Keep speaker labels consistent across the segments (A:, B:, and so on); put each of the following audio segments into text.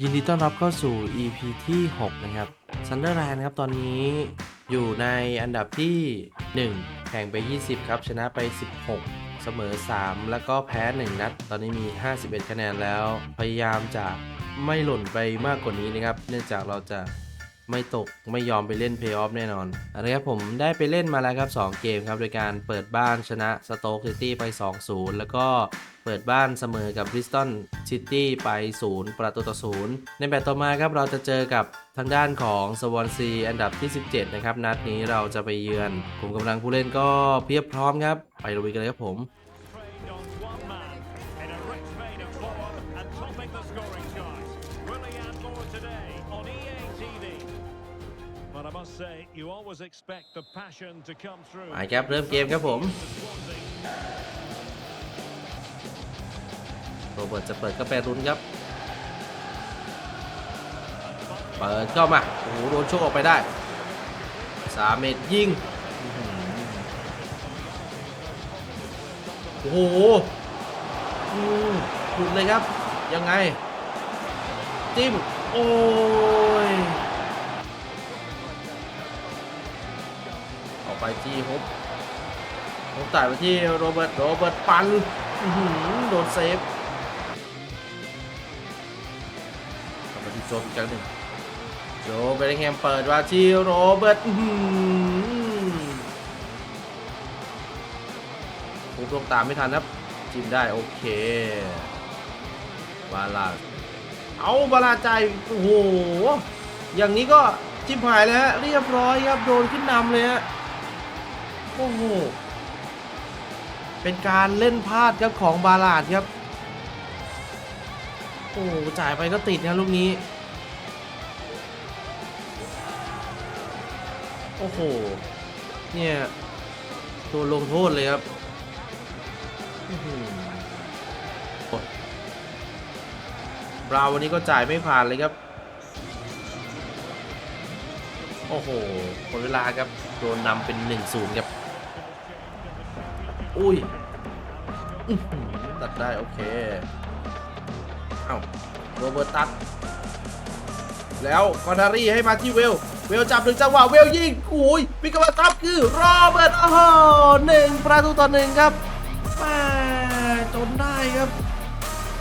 A: ยินดีต้อนรับเข้าสู่ EP ที่ 6 นะครับซันเดอร์แลนด์ครับ ตอนนี้อยู่ในอันดับที่ 1 แข่งไป 20 ครับ ชนะไป 16 เสมอ 3 แล้วก็แพ้ 1 นัด ตอนนี้มี 51 คะแนนแล้ว พยายามจะไม่หล่นไปมากกว่านี้นะครับ เนื่องจากเราจะ ไม่ตกไม่ยอมไปเล่นเพย์ออฟแน่นอนนะครับผมได้ไปเล่นมาแล้วครับ 2 เกมครับ โดยการเปิดบ้านชนะสโต๊กซิตี้ไป 2-0 แล้วก็เปิดบ้านเสมอกับบริสตันซิตี้ไป 0 ประตูต่อ 0 ในแมตช์ต่อมาครับ เราจะเจอกับทางด้านของสวอนซีอันดับที่ 17 นะครับ นัดนี้เราจะไปเยือนกลุ่มกำลังผู้เล่นก็เพียบพร้อมครับ ไปลุยกันเลยครับผม
B: you always expect the passion to come through.
A: ไปครับเริ่มเกมครับผมโรเบิร์ตจะเปิดก็ไปรุนครับ เปิดเข้ามา โอ้โห โดนโชกออกไปได้สามเมตรยิง โอ้โหหลุดเลยครับ ยังไง จิ้ม โอ้ ไปที่ฮุบฮุบต่ายไปที่โรเบิร์ตโรเบิร์ตปันอือหือโดนเซฟกลับมาที่โจอีกครั้งหนึ่งโจเบลลิงแฮมเปิดมาที่โรเบิร์ตอือหือฮุบลงตามไม่ทันครับจิ้มได้โอเคบาลาเอาบาลาใจโอ้โหอย่างนี้ก็จิ้มหายเลยฮะเรียบร้อยครับโดนขึ้นนำเลยฮะ โอ้โห เป็นการเล่นพลาดครับของบาลาดครับ โอ้จ่ายไปก็ติดนะลูกนี้ โอ้โห เนี่ย ตัวลงโทษเลยครับบราววันนี้ก็จ่ายไม่ผ่านเลยครับ โอ้โหหมดเวลาครับ โดนนำเป็น 1-0 ครับ อุ้ยตัดได้ โอเค เอ้าโรเบิร์ตตัด แล้วคอนารี่ให้มาที่เวล เวลจับหนึ่งจังหวะ เวลยิงอุ้ยปิกามาตับคือโรเบิร์ตโอ้โหหนึ่งประตูต่อหนึ่งครับแม่จนได้ครับ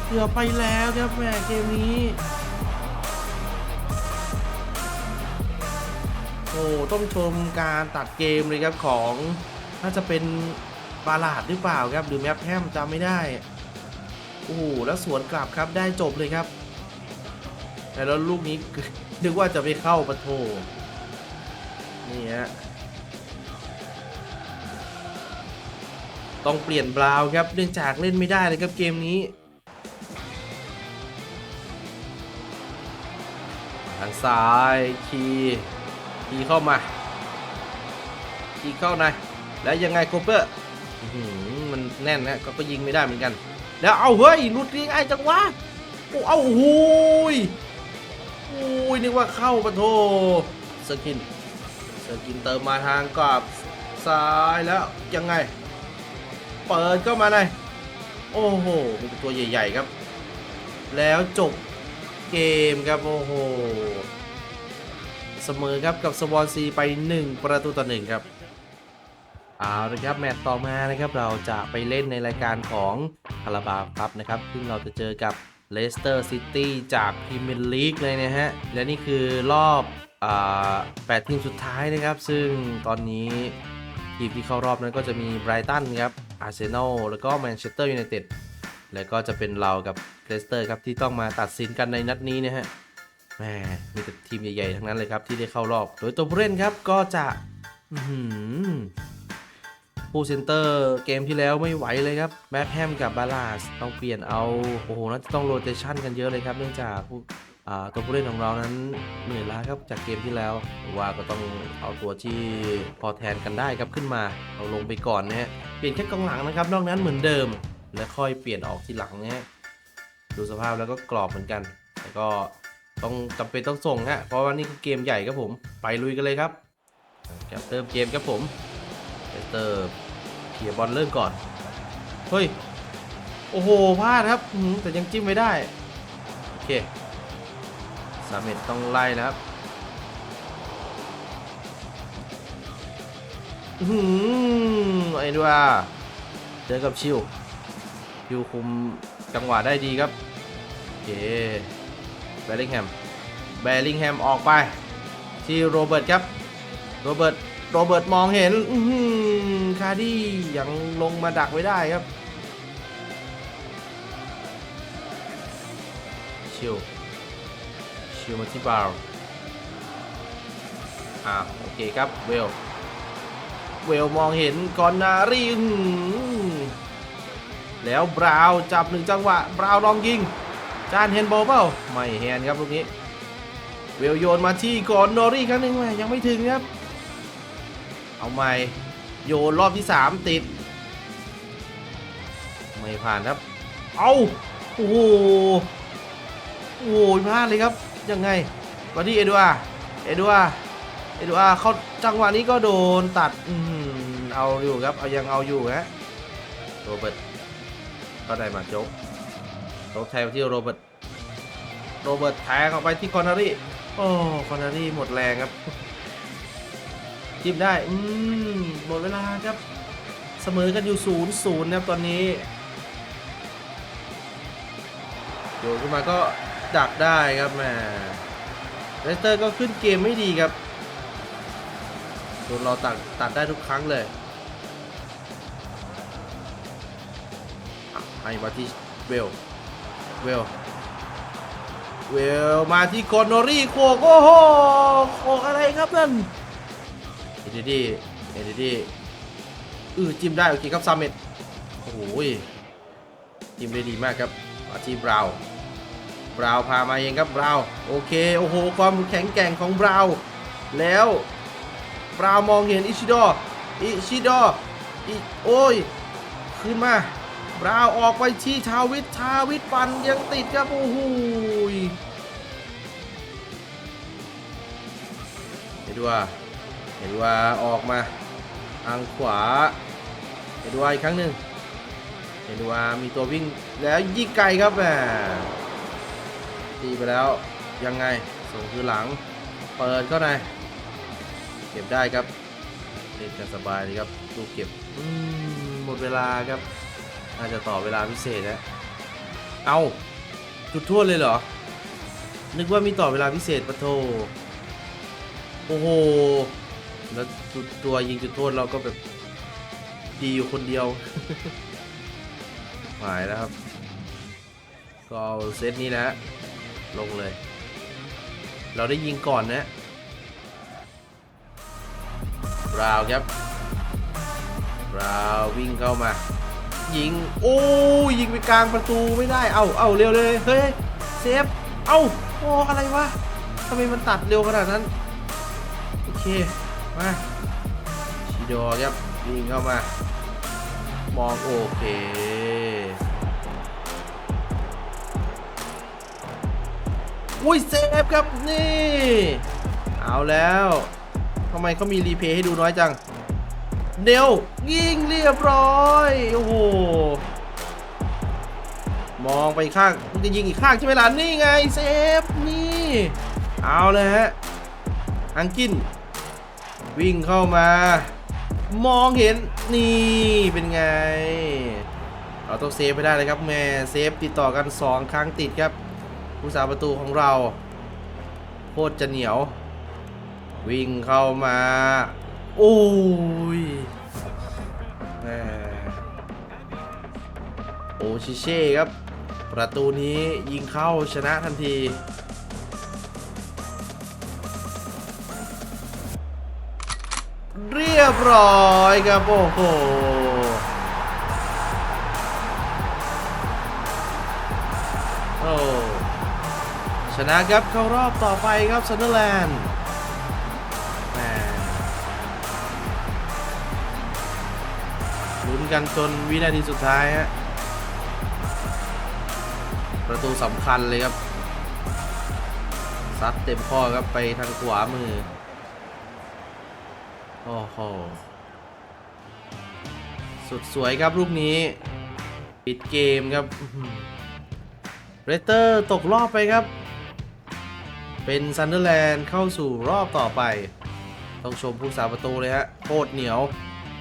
A: เกือบไปแล้วครับแม่เกมนี้โอ้ต้องชมการตัดเกมเลยครับของน่าจะเป็น บาลาดหรือเปล่าครับหรือแมปแฮมจำไม่ได้โอ้โหแล้วสวนกลับครับได้จบเลยครับแต่แล้วลูกนี้นึกว่าจะไปเข้าประโถนี่ฮะต้องเปลี่ยนบราวน์ครับเนื่องจากเล่นไม่ได้เลยครับเกมนี้ทางซ้ายคีย์คีเข้ามาคีเข้าในแล้วยังไงโคเปอร์ มันแน่นนะก็ก็ยิงไม่ได้เหมือนกัน แล้วเอาเฮ้ยลุดยังไงจังวะโอ้เอาโอ้ยโอ้ยนึกว่าเข้าปะโทสกินสกินเติมมาทางกรอบซ้ายแล้วยังไง เปิดเข้ามาในโอ้โหมีแต่ตัวใหญ่ๆครับ แล้วจบเกมครับโอ้โหเสมอครับกับสวอนซีไป 1 ประตูต่อ1ครับ เอาละครับแมตช์ต่อมานะครับเราจะไปเล่นในรายการของคาราบาวครับนะครับซึ่งเราจะเจอกับเลสเตอร์ซิตี้จากพรีเมียร์ลีกเลยนะฮะ และนี่คือรอบอ่า8ทีมสุดท้ายนะครับ ซึ่งตอนนี้ทีมที่เข้ารอบนั้นก็จะมีไบรตันครับอาร์เซนอลแล้วก็แมนเชสเตอร์ยูไนเต็ดแล้วก็จะเป็นเรากับเลสเตอร์ครับที่ต้องมาตัดสินกันในนัดนี้นะฮะแหมมีแต่ทีมใหญ่ๆทั้งนั้นเลยครับที่ได้เข้ารอบ โดยตัวผู้เล่นครับก็จะ ผู้เซนเตอร์เกมที่แล้วไม่ไหวเลยครับแมปแฮมกับบาลาสต้องเปลี่ยนเอา โอ้โหน่าจะต้องโรเตชันกันเยอะเลยครับ เนื่องจากผู้ตัวผู้เล่นของเรานั้นเหนื่อยล้าครับจากเกมที่แล้วว่าก็ต้องเอาตัวที่พอแทนกันได้ครับขึ้นมาเอาลงไปก่อนนะฮะเปลี่ยนแค่กองหลังนะครับ นอกนั้นเหมือนเดิม แล้วค่อยเปลี่ยนออกทีหลังนะฮะดูสภาพแล้วก็กรอบเหมือนกันแล้วก็ต้องจำเป็นต้องส่งฮะเพราะว่านี่คือเกมใหญ่ครับผมไปลุยกันเลยครับครับเริ่มเกมครับผม เตอร์เขี่ยบอลเริ่มก่อน เฮ้ย โอ้โหพลาดครับแต่ยังจิ้มไม่ได้ โอเคสามเม็ดต้องไล่แล้วครับอื้อหือไอ้ด้วยเจอกับชิวชิวคุมจังหวะได้ดีครับโอเคแบลลิงแฮมแบลลิงแฮมออกไป ที่โรเบิร์ตครับ โรเบิร์ต โรเบิร์ตมองเห็นคาร์ดี้ยังลงมาดักไว้ได้ครับชิวชิวมาที่บาวอ่าโอเคครับเวลเวลมองเห็นกอนนารีแล้วบราวน์จับหนึ่งจังหวะ บราวน์ลองยิง จานเฮนโบเปล่าไม่แฮนครับลูกนี้ เวลโยนมาที่กอนนอรี่ครั้งหนึ่งแม่ยังไม่ถึงครับ เอาใหม่ โยนรอบที่ 3 ติด ไม่ผ่านครับ เอาโอ้โหโอ้ยพลาดเลยครับ ยังไงมาที่เอดัวาเอดัวาเอดัวาเขาจังหวะนี้ก็โดนตัดอเอาอยู่ครับ เอายังเอาอยู่ฮะโรเบิร์ตก็ได้มาโจ๊กโจ๊กแทงที่โรเบิร์ตโรเบิร์ตแทงออกไปที่คอนเนอรี่ โอ้ คอนเนอรี่หมดแรงครับ จิ้มได้ อืมหมดเวลาครับ เสมอกันอยู่ศูนย์ศูนย์นะครับตอนนี้โยนขึ้นมาก็ดักได้ครับแม่เลสเตอร์ก็ขึ้นเกมไม่ดีครับโดนเราตัดตัดได้ทุกครั้งเลยให้มาที่เวล เวล เวล มาที่คอนโนรี่โคกโอ้โหโคกอะไรครับนั่น ดดี้เอเดดี้อือจิ้มได้โอเคครับซามิดโอ้โหจิ้มได้ดีมากครับมาที่บราว์บราว์พามาเองครับบราว์โอเคโอ้โหความแข็งแกร่งของบราว์แล้วบราว์มองเห็นอิชิโดอิชิโดอิโอ้ยขึ้นมาบราว์ออกไปที่ชาวิทชาวิทปันยังติดครับโอ้โหยเห็นว่า เห็นว่าออกมาทางขวาเห็นว่าอีกครั้งหนึ่งเห็นว่ามีตัววิ่งแล้วยิงไกลครับแหมตีไปแล้วยังไงส่งคือหลังเปิดเข้าในเก็บได้ครับเล่นกันสบายเลยครับลูกเก็บหมดเวลาครับน่าจะต่อเวลาพิเศษนะเอาจุดโทษเลยเหรอ นึกว่ามีต่อเวลาพิเศษปะโทโอ้โห แล้วตัวยิงจุดโทษเราก็แบบดีอยู่คนเดียว หายแล้วครับ ก็เอาเซตนี้นะลงเลย เราได้ยิงก่อนนะบราวครับบราว์วิ่งเข้ามา ยิง โอ้ยยิงไปกลางประตูไม่ได้ เอาเอาเร็วเลย เฮ้ย เซฟ เอาโอ้อะไรวะทำไมมันตัดเร็วขนาดนั้น โอเค มาชิโดครับยิงเข้ามามองโอเคอุ้ยเซฟครับนี่ เอาแล้วทำไมเขามีรีเพย์ให้ดูน้อยจังเดวยิงเรียบร้อยโอ้โหมองไปข้างมันจะยิงอีกข้างใช่ไหมล่ะนี่ไงเซฟนี่ เอาเลยฮะอังกิน วิ่งเข้ามา มองเห็นนี่เป็นไง เราต้องเซฟไปได้เลยครับแม่เซฟติดต่อกัน 2 ครั้งติดครับผู้สาประตูของเราโคตรจะเหนียว วิ่งเข้ามาโอ้ยแม่โอชิเช่ครับ ประตูนี้ยิงเข้าชนะทันที เรียบร้อยครับโอ้โหโอ้ชนะครับเข้ารอบต่อไปครับซันเดอร์แลนด์หมลุ้นกันจนวินาทีสุดท้ายฮะประตูสำคัญเลยครับ ซัดเต็มข้อครับไปทางขวามือ โอ้โห สุดสวยครับลูกนี้ ปิดเกมครับเรเตอร์ตกรอบไปครับ เป็นซันเดอร์แลนด์เข้าสู่รอบต่อไป ต้องชมผู้สาประตูเลยฮะโคตรเหนียว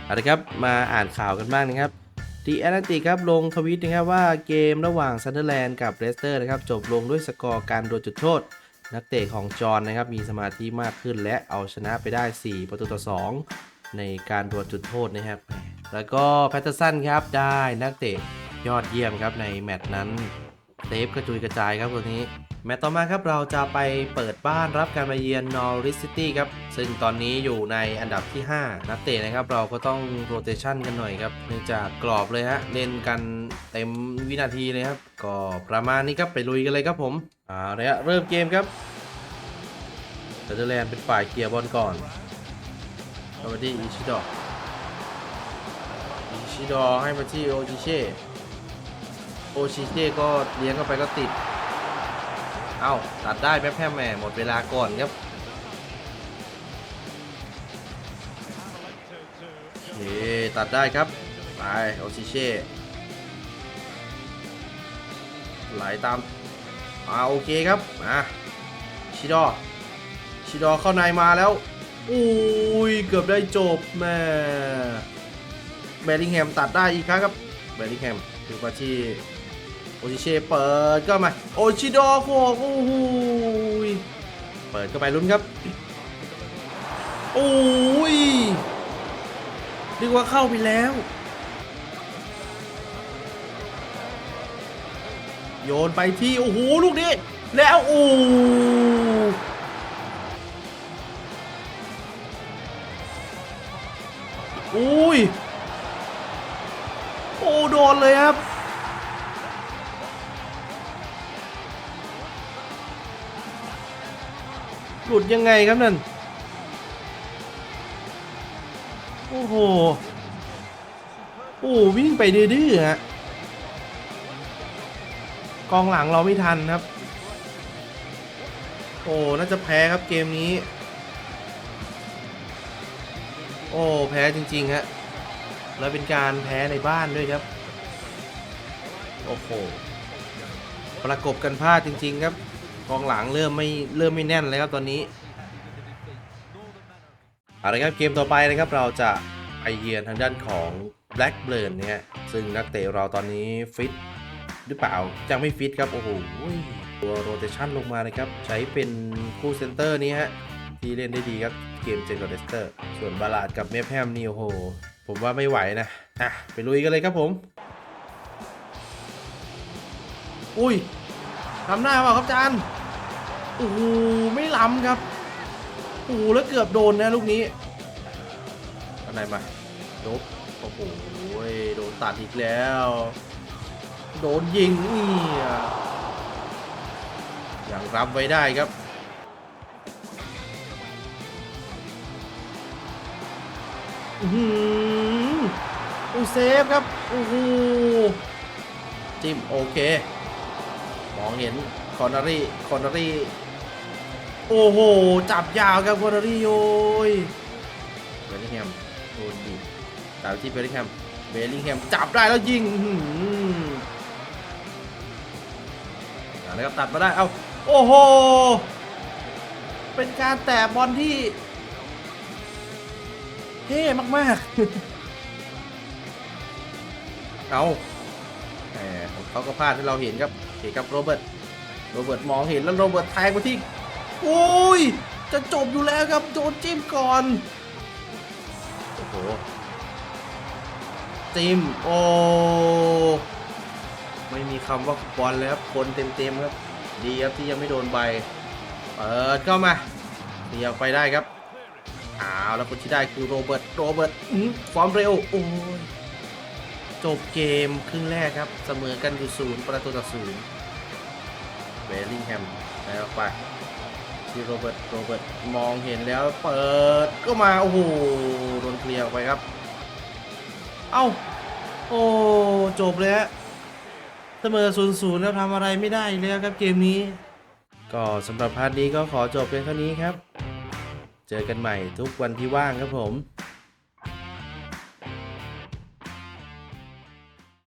A: เอาละครับ มาอ่านข่าวกันบ้างนะครับดีแอตติครับลงทวิตนะครับว่าเกมระหว่างซันเดอร์แลนด์กับเลสเตอร์นะครับจบลงด้วยสกอร์การโดวลจุดโทษ นักเตะของจอห์นนะครับมีสมาธิมากขึ้น และเอาชนะไปได้ 4 ประตูต่อ 2 ในการดวลจุดโทษนะครับ แล้วก็แพตเตอร์สันครับได้นักเตะยอดเยี่ยมครับในแมตช์นั้นเซฟกระจุยกระจายครับตัวนี้ แมตช์ต่อมาครับเราจะไปเปิดบ้านรับการมาเยือนนอริสซิตี้ครับ ซึ่งตอนนี้อยู่ในอันดับที่ 5 นักเตะนะครับเราก็ต้องโรเตชันกันหน่อยครับเนื่องจากกรอบเลยฮะเล่นกันเต็มวินาทีเลยครับ ก็ประมาณนี้ครับไปลุยกันเลยครับผมเอาละฮะเริ่มเกมครับเนเธอร์แลนด์เป็นฝ่ายเคลียร์บอลก่อนเข้ามาที่อิชิดออิชิดอให้มาที่โอชิเช่โอชิเช่ก็เลี้ยงเข้าไปก็ติด เอ้าตัดได้แป๊บแพ้แหม่หมดเวลาก่อนครับโอเคตัดได้ครับ ไปโอชิเช่ไหลตามอ่าโอเคครับมาชิดอชิดอเข้าในมาแล้วอุ้ยเกือบได้จบแม่แบริงแฮมตัดได้อีกครั้งครับแบริงแฮมถึงมาที่ โอชิเช่เปิดก็มา โอชิดอโคกโอ้โหยเปิดก็ไปลุ้นครับ โอ้ยนึกว่าเข้าไปแล้ว โยนไปที่ โอ้โห ลูกนี้ แล้วโอ้อุ้ย โอ้ โดนเลยครับ หลุดยังไงครับนั่น โอ้โห โอ้วิ่งไปดื้อๆฮะ กองหลังเราไม่ทันครับ โอ้ น่าจะแพ้ครับเกมนี้ โอ้ แพ้จริงๆฮะ แล้วเป็นการแพ้ในบ้านด้วยครับ โอ้โห ประกบกันพลาดจริง ๆ ครับ องหลังเริ่มไม่เริ่มไม่แน่นเลยครับตอนนี้เอาละครับเกมต่อไปนะครับเราจะไปเยือนทางด้านของ Black b u r n เนี่ยซึ่งนักเตะเราตอนนี้ฟิตหรือเปล่ายังไม่ฟิตครับ โอ้โหตัวโรเตชันลงมานะครับ ใช้เป็นคู่เซนเตอร์นี้ฮะที่เล่นได้ดีครับเกมเจนกับเลสเตอร์ ส่วนบาลาดกับเมฟแฮมนี่โอ้โห ผมว่าไม่ไหวนะอะไปลุยกันเลยครับผม อุ้ยทำหน้าเปล่าครับจาน โอ้โหไม่ล้ำครับโอ้โหแล้วเกือบโดนนะลูกนี้อันไหนมาโดบโอ้โหโดนตัดอีกแล้ว โดนยิงนี่อะยังรับไว้ได้ครับอือหืออูเซฟครับโอ้โหจิ้มโอเค มองเห็นคอนเนอรี่ คอนเนอรี่ โอ้โห จับยาวครับคอนเนอรี่โอยเบลลิงแฮมโดนบีบตามที่เบลลิงแฮมเบลลิงแฮมจับได้แล้วยิงอื้อหืออ่าแล้วก็ตัดมาได้ เอาโอ้โห เป็นการแตะบอลที่เท่มาก ๆ เอาแหมเขาก็พลาดที่เราเห็นครับโอเคครับโรเบิร์ต โรเบิร์ตมองเห็นแล้วโรเบิร์ตแทงมาที่ โอ้ย จะจบอยู่แล้วครับโดนจิ้มก่อน โอ้โห จิ้ม โอ้ไม่มีคำว่าบอลเลยครับคนเต็มๆครับ ดีครับที่ยังไม่โดนใบ เปิดเข้ามาเดียวไปได้ครับอ้าวแล้วคนที่ได้คือโรเบิร์ต โรเบิร์ตอื้อความเร็ว โอ้ย จบเกมครึ่งแรกครับ เสมอกันอยู่ศูนย์ประตูต่อศูนย์เบลลิงแฮมแล้วไป ที่โรเบิร์ตโรเบิร์ตมองเห็นแล้วเปิดก็มา โอ้โหโดนเคลียร์ไปครับ เอ้า โอ้จบเลยฮะเสมอศูนย์ศูนย์แล้วทำอะไรไม่ได้อีกแล้วครับเกมนี้ ก็สำหรับพาร์ทนี้ก็ขอจบเพียงเท่านี้ครับ เจอกันใหม่ทุกวันที่ว่างครับผม